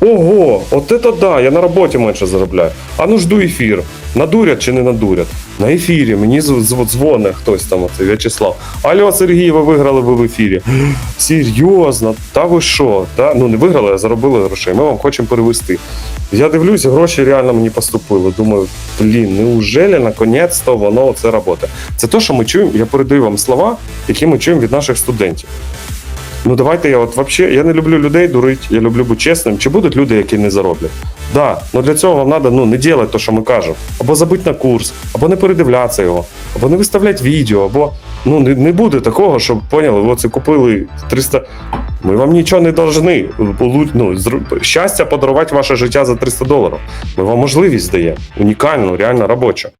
Ого, от це да, я на роботі менше заробляю. А ну жду ефір. Надурять чи не надурять? На ефірі мені зв- зв- дзвоне хтось там, оцей В'ячеслав. Алло, Сергій, ви виграли ви в ефірі. Серйозно, та ви що? Та? Ну не виграли, а заробили грошей. Ми вам хочемо перевести. Я дивлюсь, гроші реально мені поступили. Думаю, блін, неужели наконець-то воно це робота? Це те, що ми чуємо. Я передаю вам слова, які ми чуємо від наших студентів. Ну давайте я от вообще, я не люблю людей дурить, я люблю бути чесним. Чи будуть люди, які не зароблять? Да, ну для цього вам треба ну, не робити те, що ми кажемо. Або забити на курс, або не передивлятися його, або не виставляти відео, або ну не, не буде такого, щоб поняли, ви це купили 300. Ми вам нічого не должны. Ну, щастя подарувати ваше життя за 300 доларів. Ми вам можливість даємо. Унікальну, реально робочу.